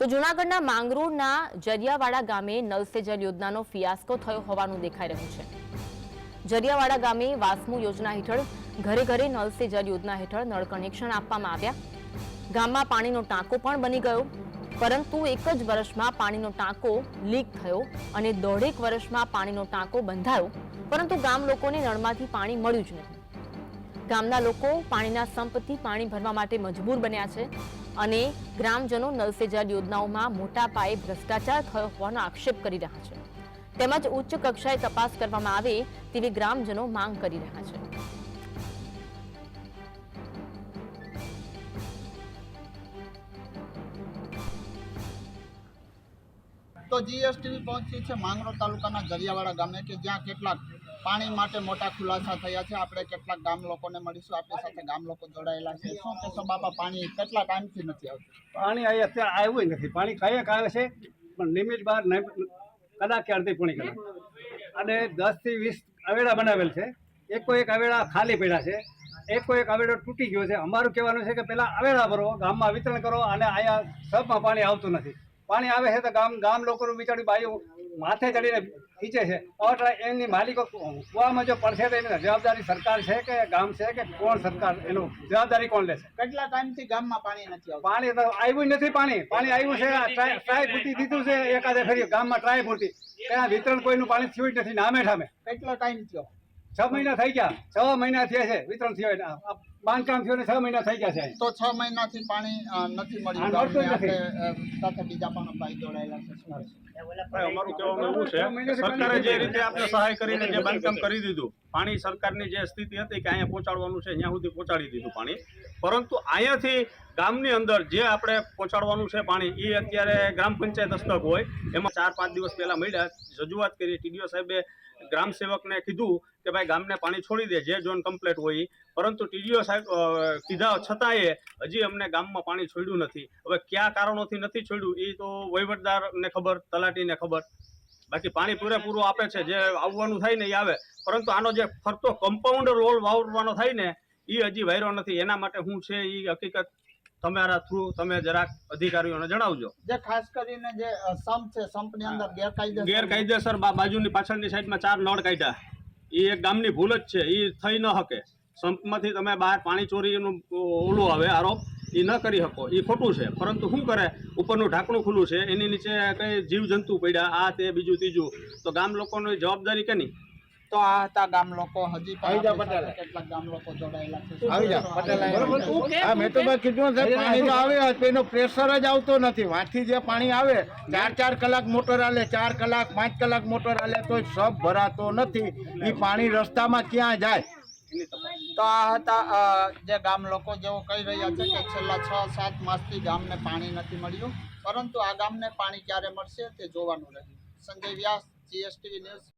તો જૂનાગઢના માંગરોળના જરિયાવાડા ગામે નલ સે જલ યોજનાનો ફિયાસ્કો થયો હોવાનું દેખાઈ રહ્યું છે. જરિયાવાડા ગામે વાસ્મુ યોજના હેઠળ ઘરે ઘરે નલ સે જલ યોજના હેઠળ નળ કનેક્શન આપવામાં આવ્યા. ગામમાં પાણીનો ટાંકો પણ બની ગયો, પરંતુ એક જ વર્ષમાં પાણીનો ટાંકો લીક થયો અને દોઢેક વર્ષમાં પાણીનો ટાંકો બંધાયો. પરંતુ ગામ લોકોને નળમાંથી પાણી મળ્યું જ નહીં. ગામના લોકો પાણીના સંપથી પાણી ભરવા માટે મજબૂર બન્યા છે અને ગ્રામજનો નલ યોજનાઓમાં મોટા પાયે ભ્રષ્ટાચાર થયો હોવાનો આક્ષેપ કરી રહ્યા છે. તેમજ ઉચ્ચ કક્ષાએ તપાસ કરવામાં આવે તેવી ગ્રામજનો માંગ કરી રહ્યા છે. તો જીએસટી પહોંચી છે માંગરોળ તાલુકાના ગરિયાવાડા ગામે કે જ્યાં કેટલાક પાણી માટે મોટા ખુલાસા થયા છે. આપણે કેટલાક ગામ લોકોને મળીશું. આપણી સાથે ગામ લોકો જોડાયેલા છે. શું કહેશો બાપા, પાણી કેટલા ટાઈમથી નથી આવતું? પાણી અહીં અત્યારે આવ્યું નથી. પાણી કાંઈક આવે છે, પણ લિમિટ બહાર કદાચ કલાક કે અડધી પોણી અને દસથી વીસ અવેડા બનાવેલ છે. એકો એક અવેડા ખાલી પડ્યા છે. એકો એક અવેડો તૂટી ગયો છે. અમારું કહેવાનું છે કે પહેલાં અવેડા ભરો, ગામમાં વિતરણ કરો અને અહીંયા સબમાં પાણી આવતું નથી. પાણી આવે છે તો ગામ ગામ લોકોનું બિચારી બાયું માથે ચડીને ખીચે છે. એટલે એમની માલિકો કુવામાં જો પડશે તો એની જવાબદારી સરકાર છે કે ગામ છે કે કોણ સરકાર? એનું જવાબદારી કોણ લેશે? કેટલા ટાઈમથી ગામમાં પાણી નથી આવતું? પાણી તો આવ્યું નથી પાણી. પાણી આવ્યું છે ટ્રાય પૂરતી દીધું છે એકાદે ફરી ગામમાં ટ્રાય પૂરતી ત્યાં વિતરણ કોઈનું પાણી થયું જ નથી નામે ઠામે. કેટલો ટાઈમ થયો? છ મહિના થઈ ગયા. છ મહિના થયા છે વિતરણ થયો બાંધકામ થયું ને છ મહિના થઈ ગયા છે. તો છ મહિનાથી પાણી નથી મળ્યું. સાથે બીજા પણ ભાઈ જોડાયેલા છે. અમારું કહેવાનું એવું છે સરકારે જે રીતે આપણે સહાય કરીને જે બાંધકામ કરી દીધું પાણી સરકારની જે સ્થિતિ હતી કે અહીંયા પહોંચાડવાનું છે ત્યાં સુધી પહોંચાડી દીધું પાણી. પરંતુ અહીંયાથી ગામની અંદર જે આપણે પહોંચાડવાનું છે પાણી એ અત્યારે ગ્રામ પંચાયત હસ્તક હોય. એમાં ચાર, પાંચ દિવસ પહેલા મળ્યા. રજૂઆત કરી, ટીડીઓ સાહેબે ગ્રામ સેવકને કીધું કે ભાઈ ગામને પાણી છોડી દે, જે ઝોન કમ્પ્લીટ હોય પરંતુ ટીડીઓ સાહેબ કીધા છતાંય હજી અમને ગામમાં પાણી છોડ્યું નથી. હવે કયા કારણોથી નથી છોડ્યું એ તો વહીવટદારને ખબર, તલાટીને ખબર. બાકી પાણી પૂરેપૂરું આપે છે જે આવવાનું થાય ને એ આવે. પરંતુ આનો જે ફરતો કમ્પાઉન્ડ રોલ વાવરવાનો થાય ને એ હજી વાયરો નથી. એના માટે હું છે એ હકીકત તમારા થ્રુ તમે જરાક અધિકારીઓને જણાવજો. જે ખાસ કરીને જે સંપ છે સંપની અંદર ગેરકાયદેસર ગેરકાયદેસર બા- બાજુની પાછળની સાઈડમાં ચાર નળ કાઢ્યા. એ એક ગામની ભૂલ જ છે. એ થઈ ન શકે. સંપમાંથી તમે બહાર પાણી ચોરીનું ઓલું આવે આરોપ. એ ન કરી શકો એ ખોટું છે. પરંતુ શું કરે? ઉપરનું ઢાંકણું ખુલ્લું છે એની નીચે કંઈ જીવજંતુ પડ્યા આ તે બીજું ત્રીજું. તો ગામ લોકોની જવાબદારી કે નહીં તો આ હતા ગામ લોકો હજી આવી જાઓ પટેલ. કેટલાક ગામ લોકો જોડાયેલા છે. આવી જા પટેલ બરોબર હા મેં તો કીધું ને પાણી તો આવે તેનો એનો પ્રેશર જ આવતો નથી. વાંથી જે પાણી આવે ચાર ચાર કલાક મોટર હાલે ચાર કલાક પાંચ કલાક મોટર હાલે તો સબ ભરાતો નથી. એ પાણી રસ્તામાં ક્યાં જાય? તો આ હતા જે ગામ લોકો જેઓ કહી રહ્યા છે કે છેલ્લા છ, સાત માસથી ગામને પાણી નથી મળ્યું. પરંતુ આ ગામને પાણી ક્યારે મળશે તે જોવાનું રહ્યું. સંજય વ્યાસ જીએસટીવી ન્યૂઝ